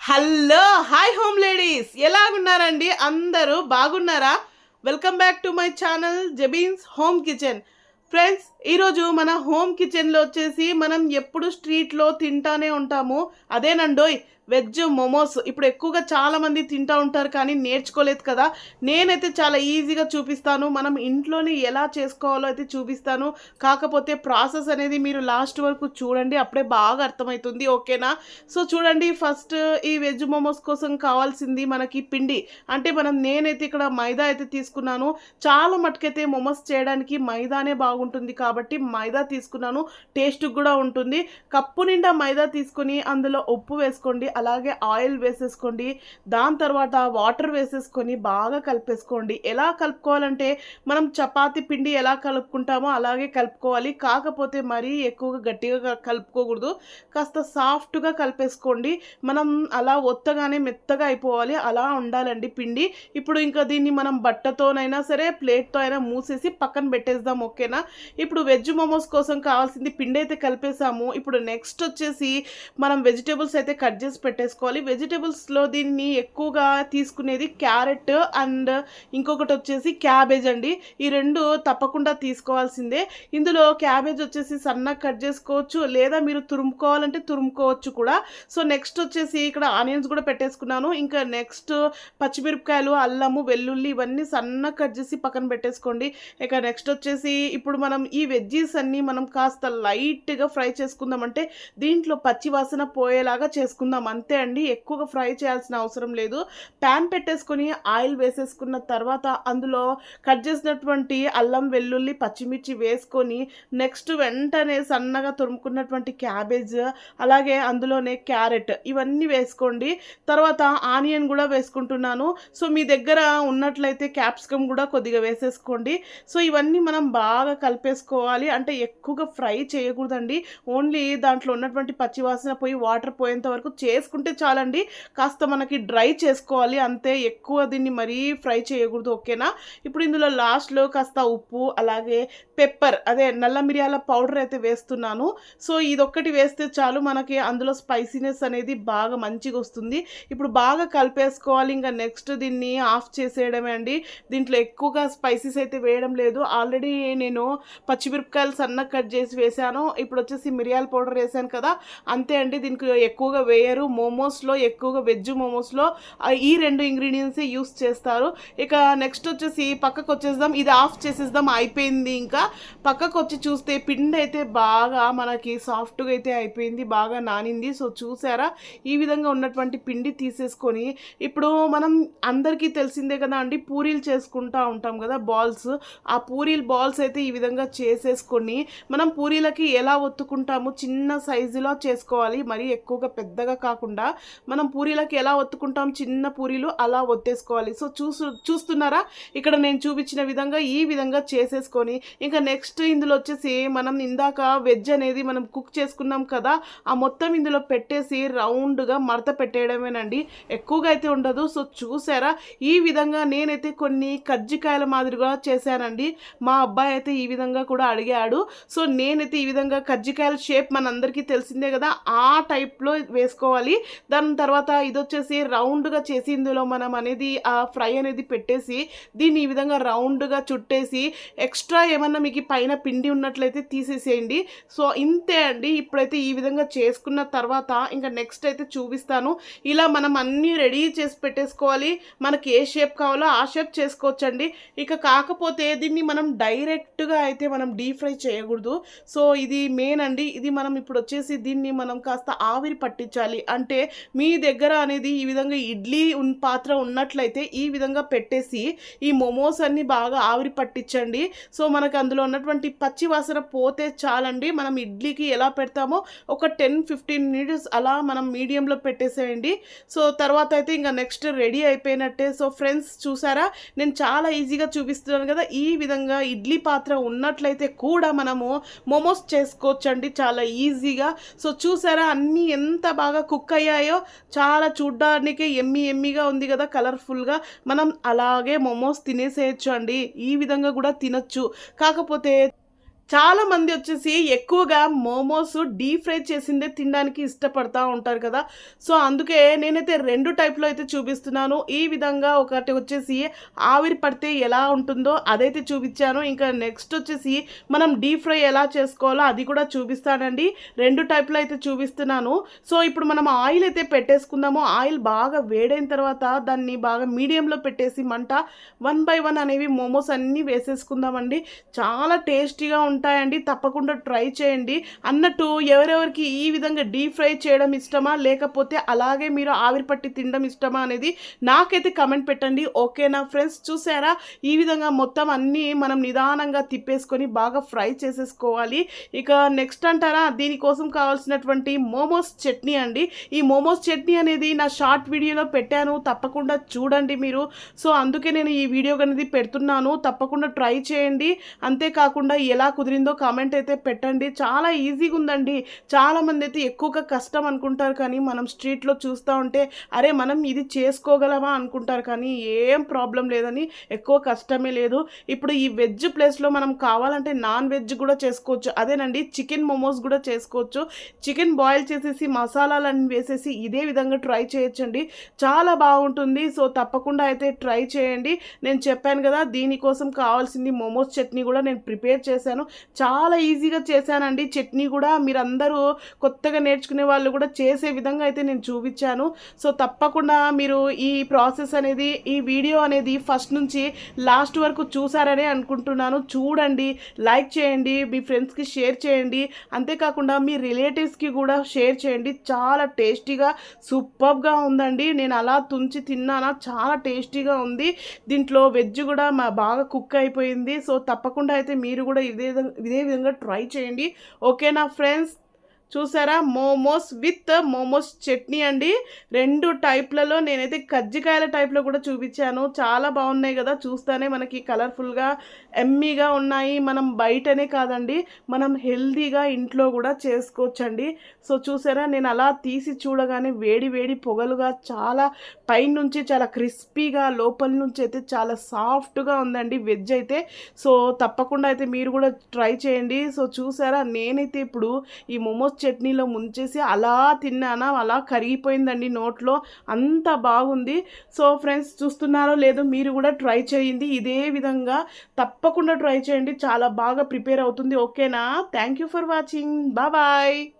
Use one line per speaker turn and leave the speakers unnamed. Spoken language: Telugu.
హలో హాయ్ హోమ్ లేడీస్ ఎలాగున్నారండి? అందరూ బాగున్నారా? Welcome back to my channel Jabeen's home kitchen friends ఈరోజు మన హోమ్ కిచెన్లో వచ్చేసి మనం ఎప్పుడు స్ట్రీట్లో తింటానే ఉంటాము. అదేనండోయ్ వెజ్ మోమోస్ ఇప్పుడు ఎక్కువగా చాలామంది తింటూ తింటా ఉంటారు కానీ నేర్చుకోలేదు కదా. నేనైతే చాలా ఈజీగా చూపిస్తాను. మనం ఇంట్లోనే ఎలా చేసుకోవాలో అయితే చూపిస్తాను. కాకపోతే ప్రాసెస్ అనేది మీరు లాస్ట్ వరకు చూడండి అప్పుడే బాగా అర్థమవుతుంది ఓకేనా? సో చూడండి ఫస్ట్ ఈ వెజ్ మోమోస్ కోసం కావాల్సింది మనకి పిండి. అంటే మనం నేనైతే ఇక్కడ మైదా అయితే తీసుకున్నాను. చాలా మటుకైతే మోమోస్ చేయడానికి మైదానే బాగుంటుంది కాబట్టి మైదా తీసుకున్నాను టేస్ట్ కూడా ఉంటుంది. కప్పు నిండా మైదా తీసుకొని అందులో ఉప్పు వేసుకోండి అలాగే ఆయిల్ వేసేసుకోండి. దాని తర్వాత వాటర్ వేసేసుకొని బాగా కలిపేసుకోండి. ఎలా కలుపుకోవాలంటే మనం చపాతి పిండి ఎలా కలుపుకుంటామో అలాగే కలుపుకోవాలి. కాకపోతే మరీ ఎక్కువగా గట్టిగా కలుపుకోకూడదు. కాస్త సాఫ్ట్గా కలిపేసుకోండి. మనం అలా ఒత్తగానే మెత్తగా అయిపోవాలి. అలా ఉండాలండి పిండి. ఇప్పుడు ఇంకా దీన్ని మనం బట్టతోనైనా సరే ప్లేట్తో అయినా మూసేసి పక్కన పెట్టేద్దాం ఓకేనా? ఇప్పుడు వెజ్ మోమోస్ కోసం కావాల్సింది పిండి అయితే కలిపేసాము ఇప్పుడు నెక్స్ట్ వచ్చేసి మనం వెజిటేబుల్స్ అయితే కట్ చేసి పెట్టేసుకోవాలి. వెజిటేబుల్స్లో దీన్ని ఎక్కువగా తీసుకునేది క్యారెట్ అండ్ ఇంకొకటి వచ్చేసి క్యాబేజ్ అండి. ఈ రెండు తప్పకుండా తీసుకోవాల్సిందే. ఇందులో క్యాబేజ్ వచ్చేసి సన్నగా కట్ చేసుకోవచ్చు లేదా మీరు తురుముకోవాలంటే తురుముకోవచ్చు కూడా. సో నెక్స్ట్ వచ్చేసి ఇక్కడ ఆనియన్స్ కూడా పెట్టేసుకున్నాను. ఇంకా నెక్స్ట్ పచ్చిమిరపకాయలు అల్లము వెల్లుల్లి ఇవన్నీ సన్నగా కట్ చేసి పక్కన పెట్టేసుకోండి. ఇక నెక్స్ట్ వచ్చేసి ఇప్పుడు మనం ఈ వెజ్జీస్ అన్నీ మనం కాస్త లైట్గా ఫ్రై చేసుకుందామంటే దీంట్లో పచ్చి వాసన పోయేలాగా చేసుకుందాం. అంతే అండి. ఎక్కువగా ఫ్రై చేయాల్సిన అవసరం లేదు. ప్యాన్ పెట్టేసుకొని ఆయిల్ వేసేసుకున్న తర్వాత అందులో కట్ చేసినటువంటి అల్లం వెల్లుల్లి పచ్చిమిర్చి వేసుకొని నెక్స్ట్ వెంటనే సన్నగా తురుముకున్నటువంటి క్యాబేజ్ అలాగే అందులోనే క్యారెట్ ఇవన్నీ వేసుకోండి. తర్వాత ఆనియన్ కూడా వేసుకుంటున్నాను. సో మీ దగ్గర ఉన్నట్లయితే క్యాప్సికమ్ కూడా కొద్దిగా వేసేసుకోండి. సో ఇవన్నీ మనం బాగా కలిపేసుకోవాలి. అంటే ఎక్కువగా ఫ్రై చేయకూడదండి. ఓన్లీ దాంట్లో ఉన్నటువంటి పచ్చివాసన పోయి వాటర్ పోయేంత వరకు చేసుకుంటే చాలండి. కాస్త మనకి డ్రై చేసుకోవాలి. అంతే ఎక్కువ దీన్ని మరీ ఫ్రై చేయకూడదు. ఓకేనా? ఇప్పుడు ఇందులో లాస్ట్లో కాస్త ఉప్పు అలాగే పెప్పర్ అదే నల్ల మిరియాల పౌడర్ అయితే వేస్తున్నాను. సో ఇదొక్కటి వేస్తే చాలు. మనకి అందులో స్పైసీనెస్ అనేది బాగా మంచిగా వస్తుంది. ఇప్పుడు బాగా కలిపేసుకోవాలి. ఇంకా నెక్స్ట్ దీన్ని ఆఫ్ చేసేయడమే అండి. దీంట్లో ఎక్కువగా స్పైసెస్ అయితే వేయడం లేదు. ఆల్రెడీ నేను పచ్చిమిరపకాయలు సన్నగా కట్ చేసి వేసాను ఇప్పుడు వచ్చేసి మిరియాల పౌడర్ వేసాను కదా అంతే అండి. దీనికి ఎక్కువగా వేయరు. మోమోస్లో ఎక్కువగా వెజ్ మోమోస్లో ఈ రెండు ఇంగ్రీడియంట్సే యూస్ చేస్తారు. ఇక నెక్స్ట్ వచ్చేసి పక్కకు వచ్చేద్దాం. ఇది ఆఫ్ చేసేద్దాం. అయిపోయింది ఇంకా. పక్కకు వచ్చి చూస్తే పిండి అయితే బాగా మనకి సాఫ్ట్గా అయితే అయిపోయింది బాగా నానింది. సో చూసారా? ఈ విధంగా ఉన్నటువంటి పిండి తీసేసుకొని ఇప్పుడు మనం అందరికీ తెలిసిందే కదా అండి పూరీలు చేసుకుంటా ఉంటాం కదా బాల్స్. ఆ పూరీల బాల్స్ అయితే ఈ విధంగా చేసేసుకొని మనం పూరీలకి ఎలా ఒత్తుకుంటాము చిన్న సైజులో చేసుకోవాలి. మరీ ఎక్కువగా పెద్దగా కాకుండా మనం పూరీలకి ఎలా ఒత్తుకుంటాం చిన్న పూరీలు అలా ఒత్తేసుకోవాలి. సో చూసు చూస్తున్నారా? ఇక్కడ నేను చూపించిన విధంగా ఈ విధంగా చేసేసుకొని ఇంకా నెక్స్ట్ ఇందులో వచ్చేసి మనం ఇందాక వెజ్ అనేది మనం కుక్ చేసుకున్నాం కదా ఆ మొత్తం ఇందులో పెట్టేసి రౌండ్గా మడత పెట్టేయడమేనండి. ఎక్కువగా అయితే ఉండదు. సో చూసారా? ఈ విధంగా నేనైతే కొన్ని కజ్జికాయల మాదిరిగా చేశానండి. మా అబ్బాయి అయితే ఈ విధంగా కూడా అడిగాడు. సో నేనైతే ఈ విధంగా కజ్జికాయల షేప్ మనందరికీ తెలిసిందే కదా ఆ టైప్లో వేసుకోవాలి. దాని తర్వాత ఇది వచ్చేసి రౌండ్గా చేసి ఇందులో మనం అనేది ఆ ఫ్రై అనేది పెట్టేసి దీన్ని ఈ విధంగా రౌండ్గా చుట్టేసి ఎక్స్ట్రా ఏమన్నా మీకు పైన పిండి ఉన్నట్లయితే తీసేసేయండి. సో ఇంతే అండి. ఇప్పుడైతే ఈ విధంగా చేసుకున్న తర్వాత ఇంకా నెక్స్ట్ అయితే చూపిస్తాను. ఇలా మనం అన్నీ రెడీ చేసి పెట్టేసుకోవాలి. మనకి ఏ షేప్ కావాలో ఆ షేప్ చేసుకోవచ్చండి. ఇక కాకపోతే దీన్ని మనం డైరెక్ట్గా అయితే మనం డీప్ ఫ్రై చేయకూడదు. సో ఇది మెయిన్ అండి. ఇది మనం ఇప్పుడు వచ్చేసి దీన్ని మనం కాస్త ఆవిరి పట్టించాలి. అంటే మీ దగ్గర అనేది ఈ విధంగా ఇడ్లీ పాత్ర ఉన్నట్లయితే ఈ విధంగా పెట్టేసి ఈ మొమోస్ అన్ని బాగా ఆవిరి పట్టించండి. సో మనకు అందులో ఉన్నటువంటి పచ్చి వాసన పోతే చాలండి. మనం ఇడ్లీకి ఎలా పెడతామో ఒక టెన్ ఫిఫ్టీన్ మినిట్స్ అలా మనం మీడియంలో పెట్టేసేయండి. సో తర్వాత అయితే ఇంకా నెక్స్ట్ రెడీ అయిపోయినట్టే. సో ఫ్రెండ్స్ చూసారా? నేను చాలా ఈజీగా చూపిస్తున్నాను కదా ఈ విధంగా ఇడ్లీ పాత్ర ఉన్నట్లయితే కూడా మనము మోమోస్ చేసుకోవచ్చండి. చాలా ఈజీగా సో చూసారా అన్నీ ఎంత బాగా కుక్ అయ్యాయో? చాలా చూడ్డానికి ఎమ్మి ఎమ్మిగా ఉంది కదా కలర్ఫుల్గా మనం అలాగే మోమోస్ తినేసేయచ్చు అండి ఈ విధంగా కూడా తినచ్చు. కాకపోతే చాలా మంది వచ్చేసి ఎక్కువగా మోమోస్ డీప్ ఫ్రై చేసిందే తినడానికి ఇష్టపడతా ఉంటారు కదా. సో అందుకే నేనైతే రెండు టైప్లో అయితే చూపిస్తున్నాను. ఈ విధంగా ఒకటి వచ్చేసి ఆవిరి పడితే ఎలా ఉంటుందో అదైతే చూపించాను. ఇంకా నెక్స్ట్ వచ్చేసి మనం డీప్ ఫ్రై ఎలా చేసుకోవాలో అది కూడా చూపిస్తానండి. రెండు టైప్లో అయితే చూపిస్తున్నాను. సో ఇప్పుడు మనం ఆయిల్ అయితే పెట్టేసుకుందాము. ఆయిల్ బాగా వేడైన తర్వాత దాన్ని బాగా మీడియంలో పెట్టేసి మంట వన్ బై వన్ అనేవి మోమోస్ అన్నీ వేసేసుకుందామండి. చాలా టేస్టీగా ఉంటాయండి. తప్పకుండా ట్రై చేయండి. అన్నట్టు ఎవరెవరికి ఈ విధంగా డీప్ ఫ్రై చేయడం ఇష్టమా? లేకపోతే అలాగే మీరు ఆవిరి పట్టి తినడం ఇష్టమా అనేది నాకైతే కమెంట్ పెట్టండి. ఓకేనా ఫ్రెండ్స్? చూసారా? ఈ విధంగా మొత్తం అన్నీ మనం నిదానంగా తిప్పేసుకొని బాగా ఫ్రై చేసేసుకోవాలి. ఇక నెక్స్ట్ అంటారా? దీనికోసం కావాల్సినటువంటి మోమోస్ చట్నీ అండి. ఈ మోమోస్ చట్నీ అనేది నా షార్ట్ వీడియోలో పెట్టాను. తప్పకుండా చూడండి మీరు. సో అందుకే నేను ఈ వీడియో అనేది పెడుతున్నాను. తప్పకుండా ట్రై చేయండి. అంతేకాకుండా ఎలా కుదిరిందో కామెంట్ అయితే పెట్టండి. చాలా ఈజీగా ఉందండి చాలామంది అయితే ఎక్కువగా కష్టం అనుకుంటారు కానీ మనం స్ట్రీట్లో చూస్తూ ఉంటే అరే మనం ఇది చేసుకోగలమా అనుకుంటారు కానీ ఏం ప్రాబ్లం లేదని ఎక్కువ కష్టమే లేదు. ఇప్పుడు ఈ వెజ్ ప్లేస్లో మనం కావాలంటే నాన్ వెజ్ కూడా చేసుకోవచ్చు. అదేనండి చికెన్ మోమోస్ కూడా చేసుకోవచ్చు. చికెన్ బాయిల్ చేసేసి మసాలాలన్నీ వేసేసి ఇదే విధంగా ట్రై చేయొచ్చండి. చాలా బాగుంటుంది. సో తప్పకుండా అయితే ట్రై చేయండి. నేను చెప్పాను కదా దీనికోసం కావాల్సింది మోమోస్ చట్నీ కూడా నేను ప్రిపేర్ చేశాను. చాలా ఈజీగా చేశానండి. చట్నీ కూడా మీరందరూ కొత్తగా నేర్చుకునే వాళ్ళు కూడా చేసే విధంగా అయితే నేను చూపించాను. సో తప్పకుండా మీరు ఈ ప్రాసెస్ అనేది ఈ వీడియో అనేది ఫస్ట్ నుంచి లాస్ట్ వరకు చూసారనే అనుకుంటున్నాను. చూడండి లైక్ చేయండి మీ ఫ్రెండ్స్కి షేర్ చేయండి. అంతేకాకుండా మీ రిలేటివ్స్కి కూడా షేర్ చేయండి. చాలా టేస్టీగా సూపర్గా ఉందండి. నేను అలా తుంచి తిన్నానా చాలా టేస్టీగా ఉంది. దీంట్లో వెజ్ కూడా మా బాగా కుక్ అయిపోయింది. సో తప్పకుండా అయితే మీరు కూడా ఇదే ఇదే విధంగా ట్రై చేయండి. ఓకేనా ఫ్రెండ్స్ చూసారా? మోమోస్ విత్ మోమోస్ చట్నీ అండి. రెండు టైప్లలో నేనైతే కజ్జికాయల టైప్లో కూడా చూపించాను. చాలా బాగున్నాయి కదా చూస్తానే మనకి కలర్ఫుల్గా ఎమ్మీగా ఉన్నాయి. మనం బయటనే కాదండి మనం హెల్తీగా ఇంట్లో కూడా చేసుకోవచ్చండి. సో చూసారా? నేను అలా తీసి చూడగానే వేడి వేడి పొగలుగా చాలా పైనుంచి చాలా క్రిస్పీగా లోపల నుంచి అయితే చాలా సాఫ్ట్గా ఉందండి వెజ్ అయితే. సో తప్పకుండా అయితే మీరు కూడా ట్రై చేయండి. సో చూసారా? నేనైతే ఇప్పుడు ఈ మోమోస్ చట్నీలో ముంచేసి అలా తిన్నానా? అలా కరిగిపోయిందండి నోట్లో. అంత బాగుంది. సో ఫ్రెండ్స్ చూస్తున్నారో లేదో మీరు కూడా ట్రై చేయండి. ఇదే విధంగా తప్పకుండా ట్రై చేయండి. చాలా బాగా ప్రిపేర్ అవుతుంది. ఓకేనా? Thank you for watching. Bye